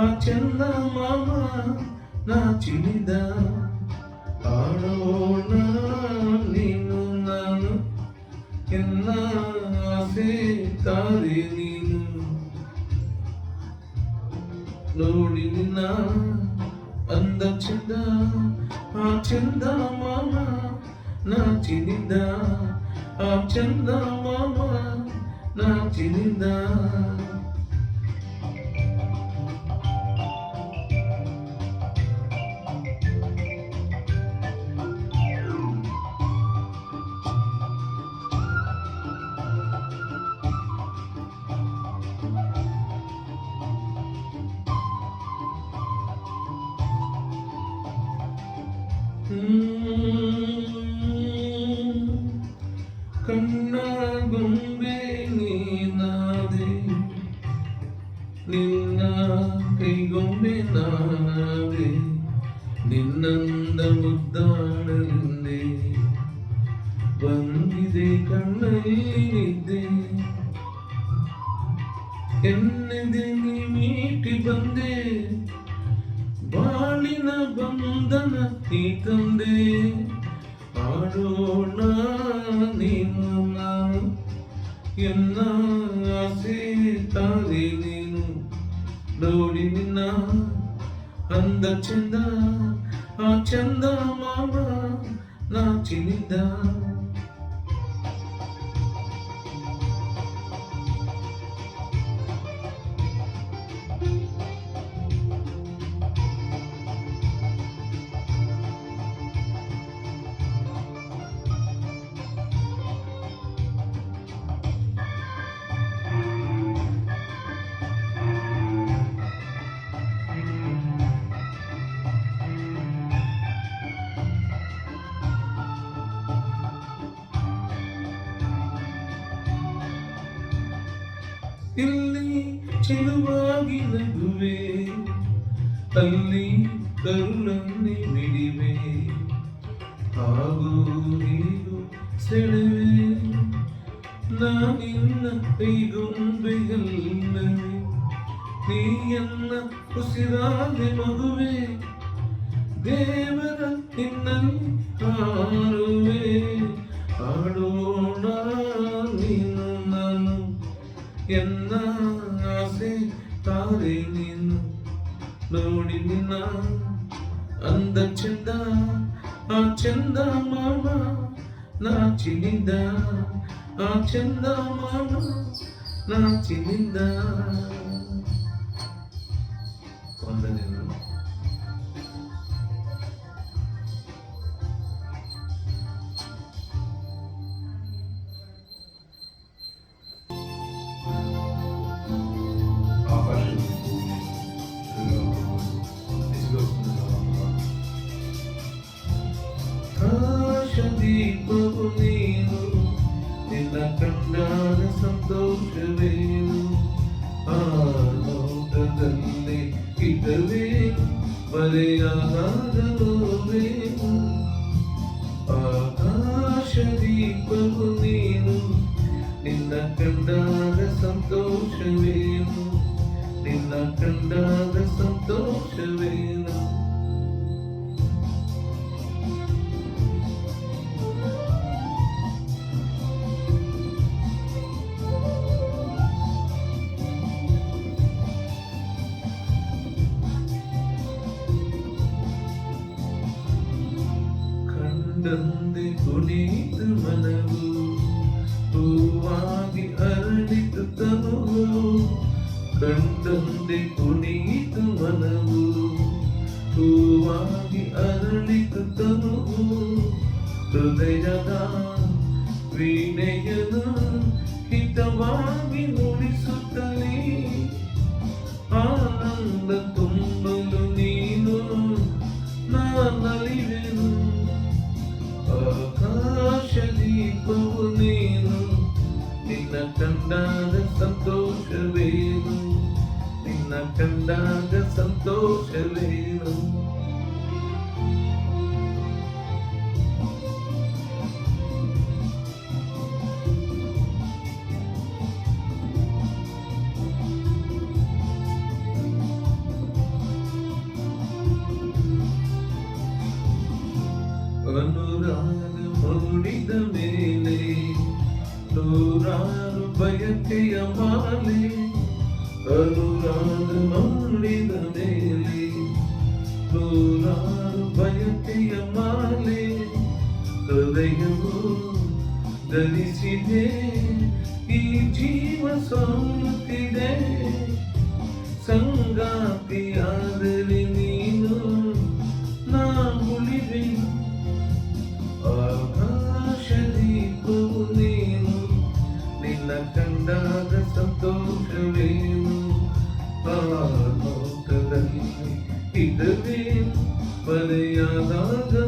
ఆ చంద మామ నా చిలిదా ఆడోనా నిన్ను నాను ఎన్న ఆసే తారే నీను ನೋಡಿ ನಿನ್ನ ಅಂದ ಚಂದ ಆ ಚಂದ ಮಾಮ ನಾಚಿನಿಂದ ಆ ಚಂದ ಮಾಮ ನಾಚಿನಿಂದ ಆನಂದ ಮುದ್ದಾಣಲಿಂದೆ ಬಂದಿದೆ ಕಣ್ಣಲ್ಲಿ ನಿದ್ದೆ ಎನ್ನದೆ ನೀಟಿ ಬಂದೆ ಬಾಳಿನ ಬಂಧನ ನೀ ತಂದೆ ಆಡೋಣ ನೀನು ನಾನು ಎನ್ನ ಆಸೆ ತಾರೆ ನೀನು ನೋಡಿ ನಿನ್ನ ಅಂದ ಚಂದ నా చందమామ నా చిలిదా ಇಲ್ಲಿ ಚೆಲುವಾಗಿ ನಗುವೆ ಅಲ್ಲಿ ಕರುಳನ್ನೇ ಬಿಡಿವೆ ಹಾಗೂ ನೀನು ಸೆಳೆವೆ ನಾನಿನ್ನ ಕೈಗೊಂಬೆಯಲ್ಲವೇ നീയെന്ന കുസിതാതെ മകുവേ ദേവത നിന്നൽ ആടുവേ ആടോണ നീ എന്ന ആസെ താരെ നിന്നു ನೋಡಿ ನಿನ್ನ ಅಂದ ಚಂದ ಆ ಚಂದ ಮಾಮ ನಾಚಿನಿಂದ ಆ ಚಂದ ಮಾಮ ನಾಚಿನಿಂದ ವಂದನೆ ദീപവുമേനു നിന്ന കണ്ടാണ് സന്തോഷവേനു ആ നോട്ട തന്നെ കിട്ടവേനു വരയാഹാരമോ വേനു ആകാശദീപവുമേനു നിന്ന കണ്ടാണ് സന്തോഷവേനു നിന്ന കണ്ടാണ് தந்து குனித்து மனவு பூவாகி அரளித்து தனவு கண்டந்தை குனித்து மனவு பூவாகி அரளித்து தனவு ಹೃದಯದ ವೀಣೆಯದ ಹಿತವಾಗಿ down. ಕರುಣಾನು ಮಾಡಿದ ಮೇಲೆ ನೂರಾರು ಬಯಕೆಯ ಮಾಲೆ ಹೃದಯವು ಧರಿಸಿದೆ ಈ ಜೀವ ಸೋಲುತ್ತಿದೆ ಸಂಗಾತಿಯಾದರೆ ನೀನು ನಾ ಉಳಿವೆ ಆಕಾಶ ನೀನು ನಿನ್ನ ಕಂಡಾಗ ಸಂತೋಷವೇ திடவே பதையாதாக